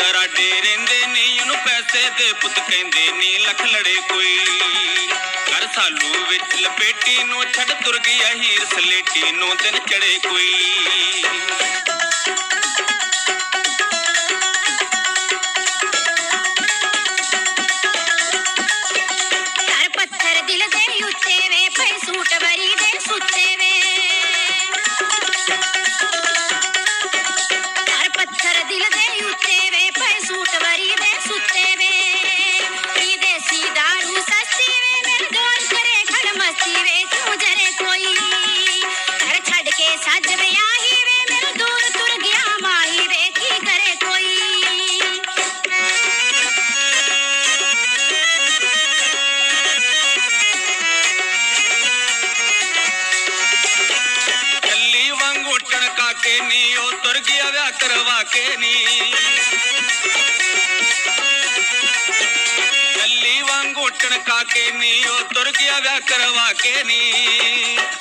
ਸਾਡੇ ਰਹਿੰਦੇ ਨਹੀਂ ਉਹਨੂੰ ਪੈਸੇ ਦੇ ਪੁੱਤ ਕਹਿੰਦੇ ਨਹੀਂ ਲੱਖ ਲੜੇ ਕੋਈ। ਕਰ ਸਾਲੂ ਵਿੱਚ ਲਪੇਟੀ ਨੂੰ ਛੱਡ ਤੁਰ ਗਿਆ ਹੀਰ ਸਲੇਟੀ ਨੂੰ, ਦਿਨ ਚੜੇ ਕੋਈ। ਘਰ ਪੱਥਰ ਦਿਲ ਦੇ ਉੱਤੇ ਕੇ ਨੀ ਉਹ ਤੁਰ ਗਿਆ ਵਿਆਹ ਕਰਵਾ ਕੇ ਨੀ। ਚੱਲੀ ਵਾਂਗੂ ਟਣਕਾ ਕੇ ਨੀ ਉਹ ਤੁਰ ਗਿਆ ਵਿਆਹ ਕਰਵਾ ਕੇ ਨੀ।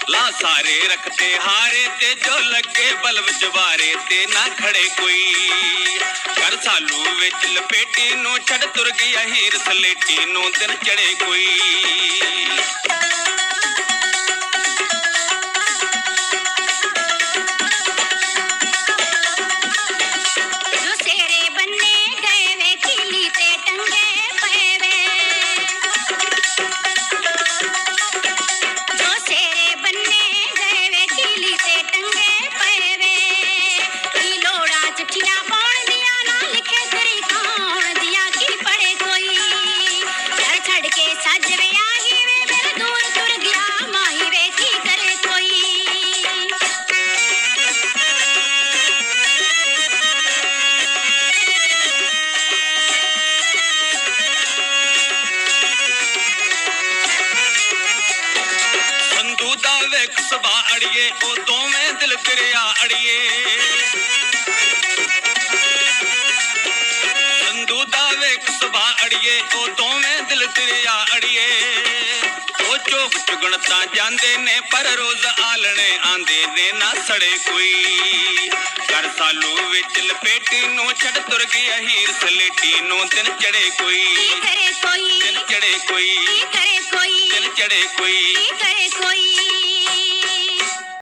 ਲਾ ਸਾਰੇ ਰੱਖਤੇ ਹਾਰੇ ਤੇ ਜੋ ਲੱਗੇ ਬਲਬ ਜਵਾਰੇ ਤੇ ਨਾ ਖੜੇ ਕੋਈ। ਕਰ ਸਾਲੂ ਵਿੱਚ ਲਪੇਟੀ ਨੂੰ ਛੱਡ ਤੁਰ ਗਿਆ ਹੀਰ ਸਲੇਟੀ ਨੂੰ ਦਿਨ ਚੜੇ ਕੋਈ। ਅੜੀਏ ਉਹ ਦੋਵੇਂ ਦਿਲ ਦਰਿਆ ਅੜੀਏ। ਸੰਧੂ ਦਾ ਵੇਖ ਸਭਾ ਅੜੀਏ ਉਹ ਦੋਵੇਂ ਦਿਲ ਦਰਿਆ ਅੜੀਏ। ਉਹ ਚੋਕ ਚੁਗਣ ਤਾਂ ਜਾਂਦੇ ਨੇ ਪਰ ਰੋਜ਼ ਆਲਣੇ ਆਂਦੇ ਨੇ ਨਾ ਸੜੇ ਕੋਈ। ਕਰ ਸਾਲੂ ਵਿੱਚ ਲਪੇਟੀ ਨੂੰ ਛੱਡ ਤੁਰ ਗਿਆ ਹੀਰ ਸਲੇਟੀ ਨੂੰ ਦਿਨ ਚੜੇ ਕੋਈ। ਕੀ ਕਰੇ ਕੋਈ? ਦਿਨ ਚੜੇ ਕੋਈ। ਕੀ ਕਰੇ ਕੋਈ? ਦਿਨ ਚੜੇ ਕੋਈ। ਕੀ ਕਰੇ ਕੋਈ?